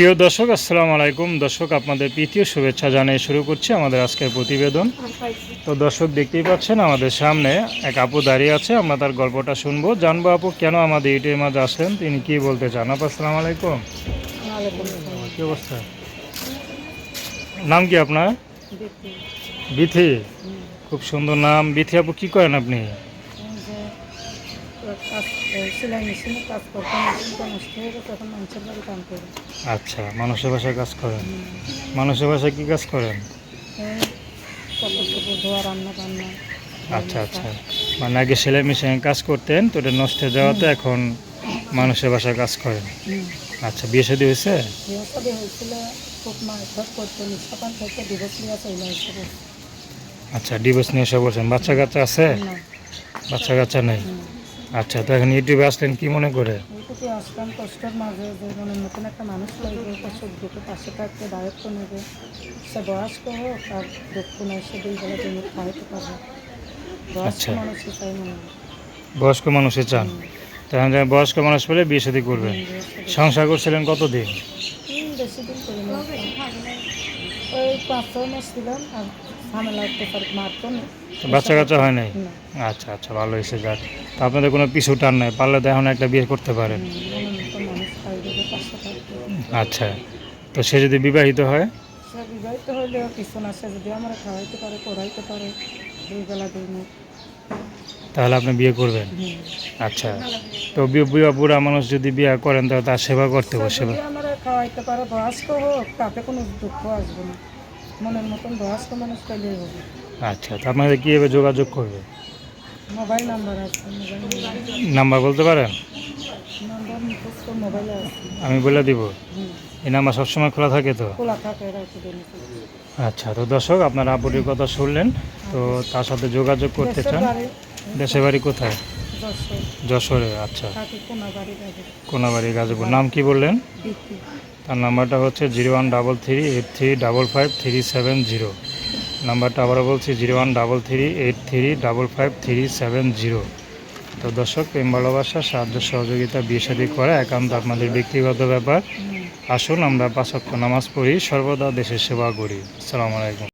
প্রিয় দর্শক আসসালামু আলাইকুম। দর্শক আপনাদের প্রীতীয় শুভেচ্ছা জানিয়ে শুরু করছি আমাদের আজকের প্রতিবেদন। তো দর্শক দেখতেই পাচ্ছেন আমাদের সামনে এক আপু দাঁড়িয়ে আছে। আমরা তার গল্পটা শুনব। জানব আপু কেন আমাদের ইউটিউবের মাঝে আসলেন? তিনি কি বলতে চান? আপু আসসালামু আলাইকুম। কি অবস্থা? নাম কি আপনার? বিথি। খুব সুন্দর নাম। বিথি আপু কি করেন আপনি? সেলাই মেশিনে কাজ করতাম মেশিনটা নষ্ট হয়ে গেছে এখন মানুষের বাড়ি কাম করি। আচ্ছা মানুষের বাসায় কাজ করেন? মানুষের বাসায় কি কাজ করেন? কাপড় চোপড় ধোয়া রান্না বান্না। আচ্ছা আচ্ছা। মানে আগে সেলাই মেশিনে কাজ করতেন তো এটা নষ্ট হয়ে যাওয়াতে এখন মানুষের বাসায় কাজ করেন? আচ্ছা বিয়ে শাদী হয়েছে? বিয়ে শাদী হয়েছিল খুব মারধর করতো সকাল থেকে ডিভোর্স নিয়ে চলে এসে আচ্ছা ডিভোর্স নিয়ে এসে বলছেন বাচ্চা কাচ্চা আছে? বাচ্চা কাচ্চা নেই। আচ্ছা তো এখন ইউটিউবে আসলেন কি মনে করে? এইটুকু আসলাম কষ্টের মাঝে যে মানে নতুন একটা মানুষ লাগবে পাশে দুটো পাশে থাকতে দায়িত্ব নেবে। সে বয়স্ক হোক আর দুঃখ নেই সে দুই বেলা দিনে খাইতে পারবে। বয়স্ক আচ্ছা। মানুষই চাই মনে বয়স্ক মানুষে চান। তখন যে বয়স্ক মানুষ পেলে বিয়ে শাদী করবেন সংসার করছিলেন কতদিন? বেশি দিন করি ওই পাঁচ ছয় মাস ছিলাম আর ঝামেলা পেপার মারতো না। বাচ্চা কাচ্চা হয় নাই? আচ্ছা আচ্ছা ভালো হয়েছে যাক। তো আপনাদের কোনো পিছু টান নাই? পারলে তো এখন একটা বিয়ে করতে পারেন। আচ্ছা তো সে যদি বিবাহিত হয়? সে বিবাহিত হইলেও কিছু না সে যদি আমরা খাওয়াইতে পারে পড়াইতে পারে দুই বেলা দুই মুখ। তাহলে আপনি বিয়ে করবেন? আচ্ছা তো বুড়া বুড়া মানুষ যদি বিয়ে করেন তাহলে তার সেবা করতে হবে সেবা আমরা খাওয়াইতে পারে বয়স্ক হোক তাতে কোনো দুঃখ আসবে না। মনের মতন বয়স্ক মানুষ পেলেই হবে। আচ্ছা তো আপনাদের কীভাবে যোগাযোগ করবে? মোবাইল নাম্বার আছে নাম্বার। বলতে পারেন? নাম্বার মুখস্থ মোবাইলে আছে। আমি বলে দিব। এই নাম্বার সবসময় খোলা থাকে তো? খোলা থাকে আচ্ছা তো দর্শক আপনারা আবুটির কথা শুনলেন তো তার সাথে যোগাযোগ করতে চান। দেশের বাড়ি কোথায়? যশোর। আচ্ছা। কোনাবাড়ি গাজীপুর। নাম কি বললেন? তার নাম্বারটা হচ্ছে zero one double three eight three double five three seven zero. নাম্বারটা আবারও বলছি zero one double three eight three double five three seven zero. তো দর্শক প্রেম ভালোবাসা সাহায্য সহযোগিতা বিয়ে শাদী করা একান্ত আপনাদের ব্যক্তিগত ব্যাপার। আসুন আমরা পাঁচক্য নামাজ পড়ি সর্বদা দেশের সেবা করি। আসসালামু আলাইকুম।